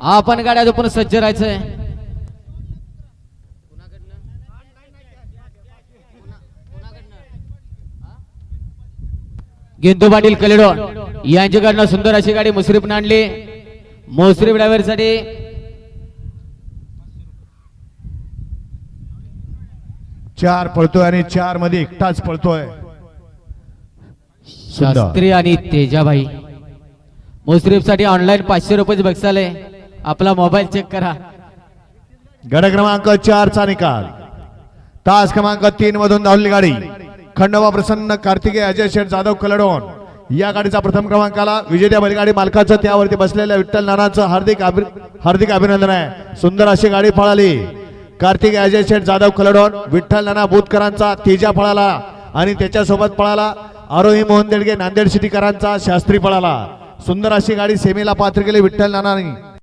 आपण गाड्या पण सज्ज राहायचंय. गेंदू पाटील कलेडो यांच्याकडनं सुंदर अशी गाडी मुश्रीफ आणली. मुश्रीफ ड्रायव्हरसाठी चार पळतोय आणि चारमध्ये एकटाच पळतोय. शास्त्री आणि तेजाबाई. मुश्रीफसाठी ऑनलाईन पाचशे रुपये बक्षाले आपला मोबाईल चेक करा. गड क्रमांक चार चा निकाल. तास क्रमांक तीन मधून धावली गाडी. खंडोबा प्रसन्न कार्तिके अजय शेठ जाधव कलडोन. या गाडीचा प्रथम क्रमांकाला विजेत्या बैलगाडी मालकाचं त्यावरती बसलेल्या विठ्ठल नानाचं हार्दिक हार्दिक अभिनंदन आहे. सुंदर अशी गाडी पळाली. कार्तिक अजय शेठ जाधव कलडोन विठ्ठल नाना बोतकरांचा तेजा पळाला आणि त्याच्यासोबत पळाला आरोही मोहन देडगे नांदेड सिटीकरांचा शास्त्री पळाला. सुंदर अशी गाडी सेमीला पात्र केली विठ्ठल नानानी.